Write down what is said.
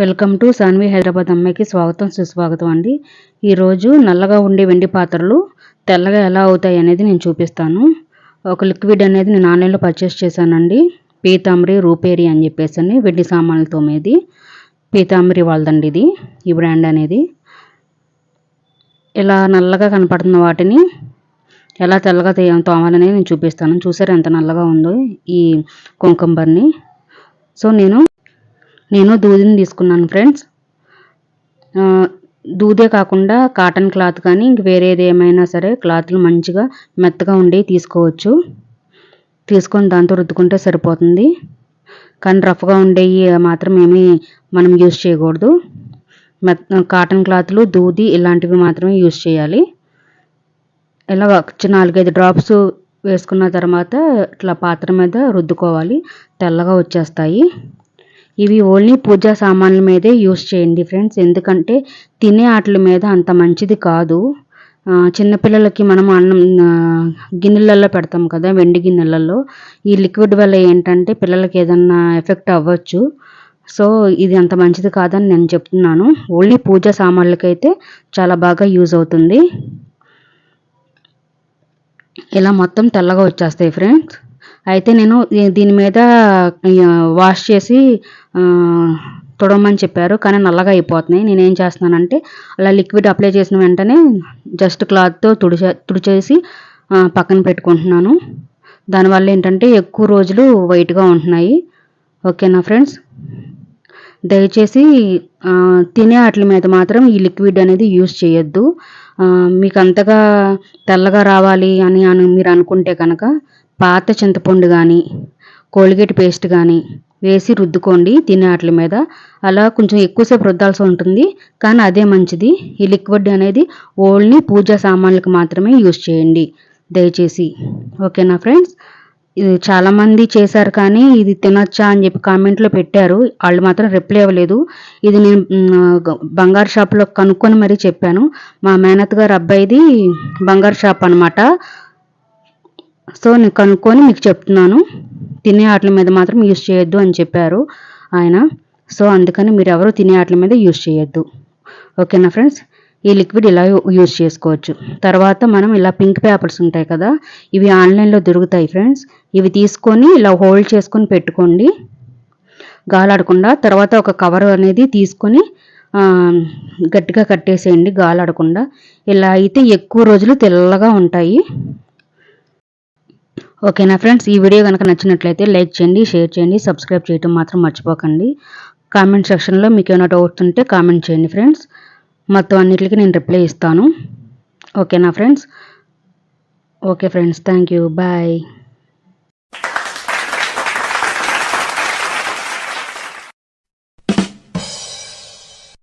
Welcome to Saanvi Hyderabad అమ్మాయికి స్వాగతం సుస్వాగతం అండి. ఈరోజు నల్లగా ఉండే వెండి పాత్రలు తెల్లగా ఎలా అవుతాయి అనేది నేను చూపిస్తాను. ఒక లిక్విడ్ అనేది నేను ఆన్లైన్లో పర్చేస్ చేశానండి. పీతాంబరి రూపేరి అని చెప్పేసి వెండి సామాన్లతో మీది. పీతాంబరి వాళ్ళదండి ఇది ఈ బ్రాండ్ అనేది. ఇలా నల్లగా కనపడుతున్న వాటిని ఎలా తెల్లగా తోమాలనేది నేను చూపిస్తాను. చూసారు ఎంత నల్లగా ఉందో ఈ కుంకంబర్ని. సో నేను నేను దూదిని తీసుకున్నాను ఫ్రెండ్స్ దూదే కాకుండా కాటన్ క్లాత్ కానీ ఇంక వేరేది ఏమైనా సరే క్లాత్లు మంచిగా మెత్తగా ఉండి తీసుకోవచ్చు. తీసుకొని దాంతో రుద్దుకుంటే సరిపోతుంది. కానీ రఫ్గా ఉండేవి మాత్రం ఏమీ మనం యూజ్ చేయకూడదు. మెత్త కాటన్ క్లాత్లు దూది ఇలాంటివి మాత్రమే యూజ్ చేయాలి. ఇలా నాలుగైదు డ్రాప్స్ వేసుకున్న తర్వాత ఇట్లా పాత్ర మీద రుద్దుకోవాలి. తెల్లగా వచ్చేస్తాయి. ఇవి ఓన్లీ పూజా సామాన్ల మీదే యూస్ చేయండి ఫ్రెండ్స్. ఎందుకంటే తినే వాటి మీద అంత మంచిది కాదు. చిన్నపిల్లలకి మనం అన్నం గిన్నెలలో పెడతాం కదా వెండి గిన్నెలలో ఈ లిక్విడ్ వల్ల ఏంటంటే పిల్లలకి ఏదన్నా ఎఫెక్ట్ అవ్వచ్చు. సో ఇది అంత మంచిది కాదని నేను చెప్తున్నాను. ఓన్లీ పూజా సామాన్లకైతే చాలా బాగా యూజ్ అవుతుంది. ఇలా మొత్తం తెల్లగా వచ్చేస్తాయి ఫ్రెండ్స్. అయితే నేను దీని మీద వాష్ చేసి తుడవమని చెప్పారు. కానీ నల్లగా అయిపోతున్నాయి. నేను ఏం చేస్తున్నానంటే అలా లిక్విడ్ అప్లై చేసిన వెంటనే జస్ట్ క్లాత్తో తుడిచే తుడిచేసి పక్కన పెట్టుకుంటున్నాను. దానివల్ల ఏంటంటే ఎక్కువ రోజులు వైట్గా ఉంటున్నాయి. ఓకేనా ఫ్రెండ్స్? దయచేసి తినే వాటి మీద మాత్రం ఈ లిక్విడ్ అనేది యూస్ చేయొద్దు. మీకు అంతగా తెల్లగా రావాలి అని అని మీరు అనుకుంటే కనుక పాత చింతపండు కానీ కోల్గేట్ పేస్ట్ కానీ వేసి రుద్దుకోండి తినే వాటి మీద. అలా కొంచెం ఎక్కువసేపు రుద్దాల్సి ఉంటుంది. కానీ అదే మంచిది. ఈ లిక్విడ్ అనేది ఓన్లీ పూజా సామాన్లకు మాత్రమే యూజ్ చేయండి. దయచేసి. ఓకేనా ఫ్రెండ్స్? ఇది చాలామంది చేశారు కానీ ఇది తినొచ్చా అని చెప్పి కామెంట్లో పెట్టారు. వాళ్ళు మాత్రం రిప్లై ఇవ్వలేదు ఇది నేను బంగారు షాప్లో కనుక్కొని మరీ చెప్పాను. మా మేనత్ గారు అబ్బాయిది బంగారు షాప్ అనమాట సో నేను కనుక్కొని మీకు చెప్తున్నాను. తినే ఆటల మీద మాత్రం యూస్ చేయొద్దు అని చెప్పారు ఆయన. సో అందుకని మీరు ఎవరు తినే ఆటల మీద యూస్ చేయొద్దు. ఓకేనా ఫ్రెండ్స్? ఈ లిక్విడ్ ఇలా యూజ్ చేసుకోవచ్చు. తర్వాత మనం ఇలా పింక్ పేపర్స్ ఉంటాయి కదా ఇవి ఆన్లైన్లో దొరుకుతాయి ఫ్రెండ్స్. ఇవి తీసుకొని ఇలా హోల్డ్ చేసుకొని పెట్టుకోండి. గాలాడకుండా తర్వాత ఒక కవర్ అనేది తీసుకొని గట్టిగా కట్టేసేయండి గాలాడకుండా. ఇలా అయితే ఎక్కువ రోజులు తెల్లగా ఉంటాయి. ఓకేనా ఫ్రెండ్స్? ఈ వీడియో కనుక నచ్చినట్లయితే లైక్ చేయండి షేర్ చేయండి సబ్స్క్రైబ్ చేయడం మాత్రం మర్చిపోకండి. కామెంట్ సెక్షన్లో మీకు ఏమైనా డౌట్స్ ఉంటే కామెంట్ చేయండి ఫ్రెండ్స్. మొత్తం అన్నిటికీ నేను రిప్లై ఇస్తాను. ఓకేనా friends? Okay friends thank you. Bye.